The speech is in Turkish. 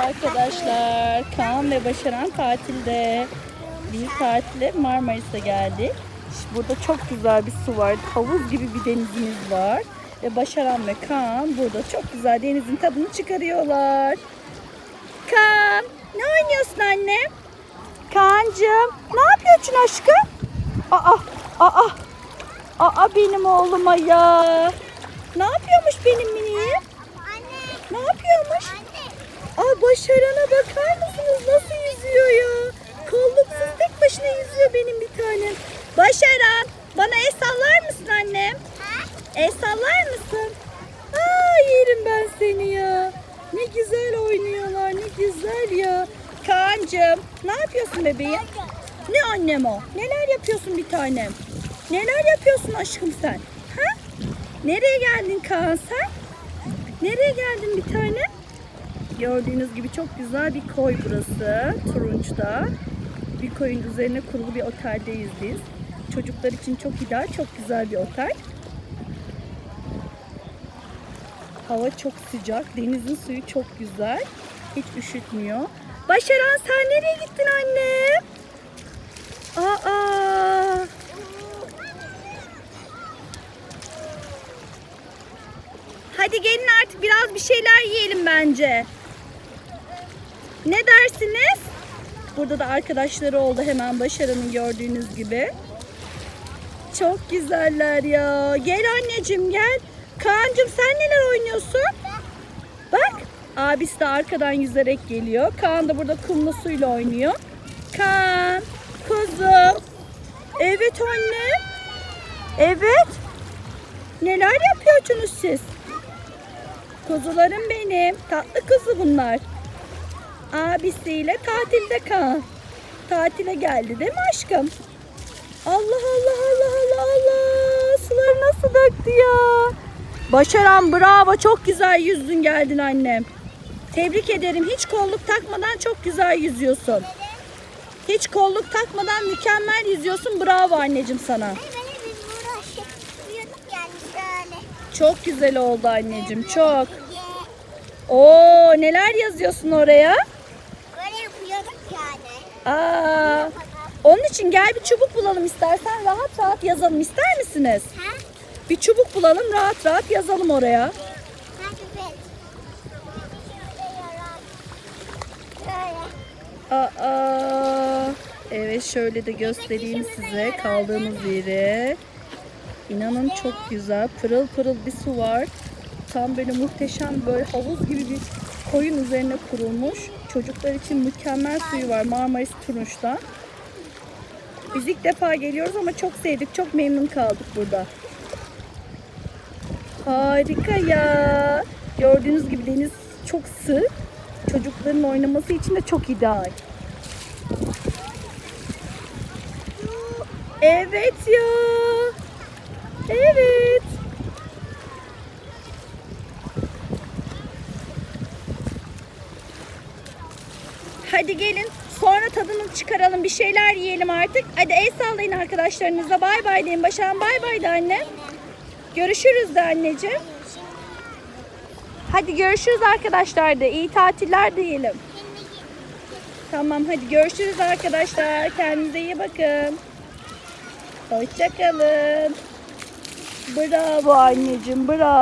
Arkadaşlar, Kaan ve Başaran tatilde. Bir tatile Marmaris'e geldik. İşte burada çok güzel bir su var. Havuz gibi bir denizimiz var. Ve Başaran ve Kaan burada çok güzel denizin tadını çıkarıyorlar. Kaan, ne oynuyorsun anne? Kaan'cığım, ne yapıyorsun aşkım? Aa, aa, aa benim oğluma ya. Ne yapıyormuş benim miniğim? Ne yapıyormuş? Aa Başaran'a bakar mısınız nasıl yüzüyor ya? Kolluksuz tek başına yüzüyor benim bir tanem. Başaran bana el sallar mısın annem? El sallar mısın? Aa yerim ben seni ya. Ne güzel oynuyorlar ne güzel ya. Kaan'cığım ne yapıyorsun bebeğim? Ne annem o? Neler yapıyorsun bir tanem? Neler yapıyorsun aşkım sen? Ha? Nereye geldin Kaan sen? Nereye geldin bir tane? Gördüğünüz gibi çok güzel bir koy burası. Turunç'ta. Bir koyun üzerine kurulu bir oteldeyiz biz. Çocuklar için çok ideal, çok güzel bir otel. Hava çok sıcak, denizin suyu çok güzel. Hiç üşütmüyor. Başaran sen nereye gittin anne? Aa! Hadi gelin artık biraz bir şeyler yiyelim bence. Ne dersiniz? Burada da arkadaşları oldu hemen Başaran'ın gördüğünüz gibi. Çok güzeller ya. Gel anneciğim gel. Kaan'cığım sen neler oynuyorsun? Bak abisi de arkadan yüzerek geliyor. Kaan da burada kumlu suyla oynuyor. Kaan, kuzum. Evet anne. Evet. Neler yapıyorsunuz siz? Kuzularım benim. Tatlı kuzu bunlar. Abisiyle tatilde kal. Tatile geldi değil mi aşkım? Allah Allah Allah Allah Allah. Suları nasıl döktü ya? Başaran bravo. Çok güzel yüzdün geldin annem. Tebrik ederim. Hiç kolluk takmadan çok güzel yüzüyorsun. Hiç kolluk takmadan mükemmel yüzüyorsun. Bravo anneciğim sana. Çok güzel oldu anneciğim. Çok. Oo neler yazıyorsun oraya? Aa, onun için gel bir çubuk bulalım istersen rahat rahat yazalım ister misiniz? Ha? Bir çubuk bulalım rahat rahat yazalım oraya. Aa, evet şöyle de göstereyim size kaldığımız yeri. İnanın çok güzel pırıl pırıl bir su var. Tam böyle muhteşem böyle havuz gibi bir koyun üzerine kurulmuş. Çocuklar için mükemmel suyu var Marmaris Turunç'ta. Biz ilk defa geliyoruz ama çok sevdik, çok memnun kaldık burada. Harika ya. Gördüğünüz gibi deniz çok sığ. Çocukların oynaması için de çok ideal. Evet ya. Evet. Hadi gelin sonra tadını çıkaralım bir şeyler yiyelim artık. Hadi el sallayın arkadaşlarınıza bay bay deyin. Başak'ın bay bay de anne. Görüşürüz de anneciğim. Hadi görüşürüz arkadaşlar de. İyi tatiller diyelim. Tamam hadi görüşürüz arkadaşlar. Kendinize iyi bakın. Hoşçakalın. Bravo anneciğim bravo.